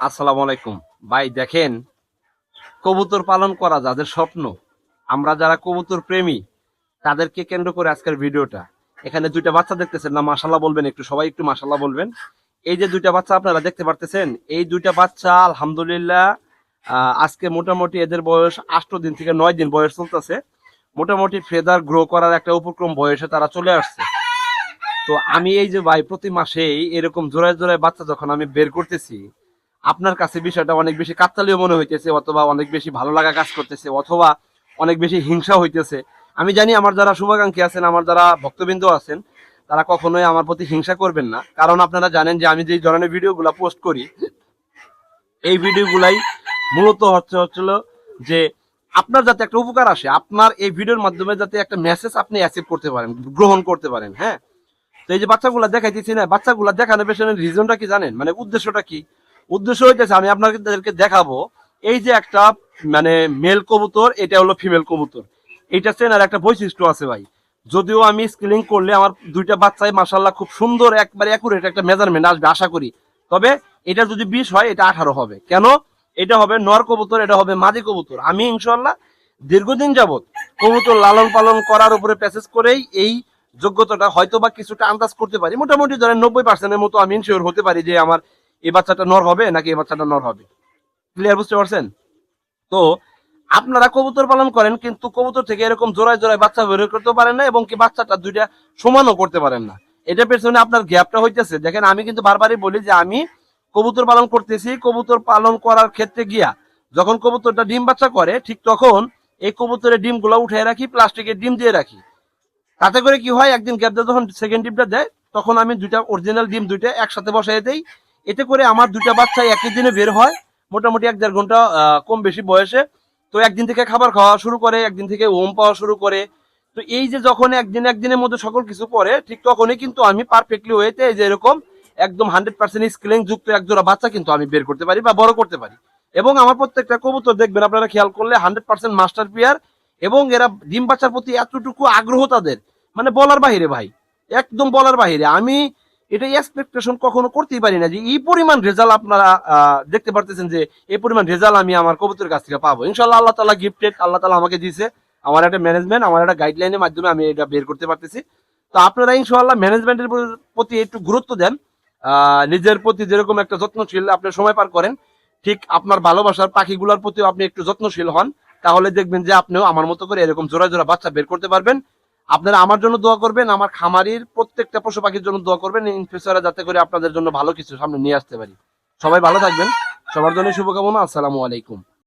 আসসালামু আলাইকুম। ভাই, দেখেন, কবুতর পালন করা যাদের স্বপ্ন, আমরা যারা কবুতর প্রেমী, তাদেরকে কেন্দ্র করে আজকের ভিডিওটা। এখানে দুইটা বাচ্চা দেখতেছেন না মাসাল্লাহ বলবেন একটু, সবাই একটু মাসাল্লাহ বলবেন। এই যে দুইটা বাচ্চা আপনারা দেখতে পারতেছেন, এই দুইটা বাচ্চা, আলহামদুলিল্লাহ আজকে মোটামুটি এদের বয়স আষ্ট দিন থেকে নয় দিন বয়স চলতেছে। মোটামুটি ফেদার গ্রো করার একটা উপক্রম বয়সে তারা চলে আসছে। তো আমি এই যে ভাই, প্রতি মাসেই এরকম জোড়ায় জোড়ায় বাচ্চা যখন আমি বের করতেছি আপনার কাছে বিষয়টা অনেক বেশি কাকতালীয় মনে হইতেছে, অথবা অনেক বেশি ভালো লাগা কাজ করতেছে, অথবা অনেক বেশি হিংসা হইতেছে। আমি জানি আমার যারা শুভাকাঙ্ক্ষী আছেন, আমার যারা ভক্তবৃন্দ আছেন, তারা কখনোই আমার প্রতি হিংসা করবেন না। কারণ আপনারা জানেন যে আমি যে ধরনের ভিডিওগুলো পোস্ট করি, এই ভিডিওগুলাই মূলত হচ্ছে হচ্ছিল যে আপনার যাতে একটা উপকার আসে, আপনার এই ভিডিওর মাধ্যমে যাতে একটা মেসেজ আপনি অ্যাচিভ করতে পারেন, গ্রহণ করতে পারেন হ্যাঁ? তো এই যে বাচ্চাগুলা দেখাইতেছি না, বাচ্চাগুলা দেখানোর পেছনে রিজনটা কি জানেন? মানে উদ্দেশ্যটা কি? উদ্দেশ্য হইতেছে, আমি আপনাদেরকে দেখাবো, এই যে একটা মানে মেল কবুতর, এটা হলো ফিমেল কবুতর। এইটা চেনার একটা বৈশিষ্ট্য আছে ভাই। যদিও আমি স্কিলিং করলে আমার দুইটা বাচ্চাই মাসাল্লাহ খুব সুন্দর, একবারে অ্যাকুরেট একটা মেজারমেন্ট আসবে, আশা করি। তবে এটা যদি বিশ হয়, এটা আঠারো হবে। কেন? এটা হবে নর কবুতর, এটা হবে মাদি কবুতর। আমি ইনশাল্লাহ দীর্ঘদিন যাবৎ কবুতর লালন পালন করার উপরে প্যাসেজ করেই এই যোগ্যতাটা হয়তো বা কিছুটা আন্দাজ করতে পারি। মোটামুটি ধরেন নব্বই পার্সেন্টের মতো আমি ইনশিওর হতে পারি যে আমার এই বাচ্চাটা নর হবে নাকি এই বাচ্চাটা নর হবে? ক্লিয়ার বুঝতে পারছেন? তো আপনারা কবুতর পালন করেন, কিন্তু কবুতর থেকে এরকম জোড়ায় জোড়ায় বাচ্চা বের করতে পারেন না এবং কি বাচ্চাটা দুইটা সমানও করতে পারেন না। এটা পেছনে আপনার গ্যাপটা হইতেছে। দেখেন, আমি কিন্তু বারবারই বলি যে আমি কবুতর পালন করতেছি। কবুতর পালন করার ক্ষেত্রে গিয়া যখন কবুতরটা ডিম বাচ্চা করে, ঠিক তখন এই কবুতরের ডিমগুলো উঠে রাখি, প্লাস্টিকের ডিম দিয়ে রাখি। তাতে করে কি হয়, একদিন গ্যাপ যখন সেকেন্ড ডিমটা দেয়, তখন আমি দুইটা অরিজিনাল ডিম দুইটা একসাথে বসাই দেই। এতে করে আমার দুটা বাচ্চা একই দিনে বের হয়, মোটামুটি এক দেড় ঘণ্টা কম বেশি বয়সে। তো একদিন থেকে খাবার খাওয়া শুরু করে, একদিন থেকে ওম পাওয়া শুরু করে। তো এই যে যখন একদিন একদিনের মধ্যে সকল কিছু পরে ঠিক তখনই কিন্তু আমি পারফেক্টলি ওয়েতে এই যে এরকম একদম হান্ড্রেড পার্সেন্ট স্কিলিং যুক্ত একজোড়া বাচ্চা কিন্তু আমি বের করতে পারি বা বড় করতে পারি। এবং আমার প্রত্যেকটা কবুতর দেখবেন, আপনারা খেয়াল করলে হান্ড্রেড পার্সেন্ট মাস্টার পিয়ার এবং এরা ডিম বাচ্চার প্রতি এতটুকু আগ্রহ তাদের। মানে বলার বাহিরে ভাই, একদম বলার বাহিরে। আমি এটা এক্সপেকটেশন কখনো করতেই পারি না যে এই পরিমাণ রেজাল্ট আপনারা দেখতে পারতেছেন যে এই পরিমাণ রেজাল্ট আমি আমার কবুতরের কাছ থেকে পাবো। ইনশাল্লাহ আল্লাহ তালা গিফটেড আল্লাহ তালা আমাকে দিয়েছে। আমার একটা ম্যানেজমেন্ট আমার একটা গাইডলাইনের মাধ্যমে আমি এটা বের করতে পারতেছি। তো আপনারা ইনশাল্লাহ ম্যানেজমেন্টের প্রতি একটু গুরুত্ব দেন। নিজের প্রতি যেরকম একটা যত্নশীল আপনি সময় পার করেন, ঠিক আপনার ভালোবাসার পাখিগুলোর প্রতিও আপনি একটু যত্নশীল হন, তাহলে দেখবেন যে আপনিও আমার মতো করে এরকম জোড়া জোড়া বাচ্চা বের করতে পারবেন। আপনারা আমার জন্য দোয়া করবেন, আমার খামারির প্রত্যেকটা পশু পাখির জন্য দোয়া করবেন ইন ফিউচারে যাতে করে আপনাদের জন্য ভালো কিছু সামনে নিয়ে আসতে পারি। সবাই ভালো থাকবেন, সবার জন্য শুভকামনা, আসসালামু আলাইকুম।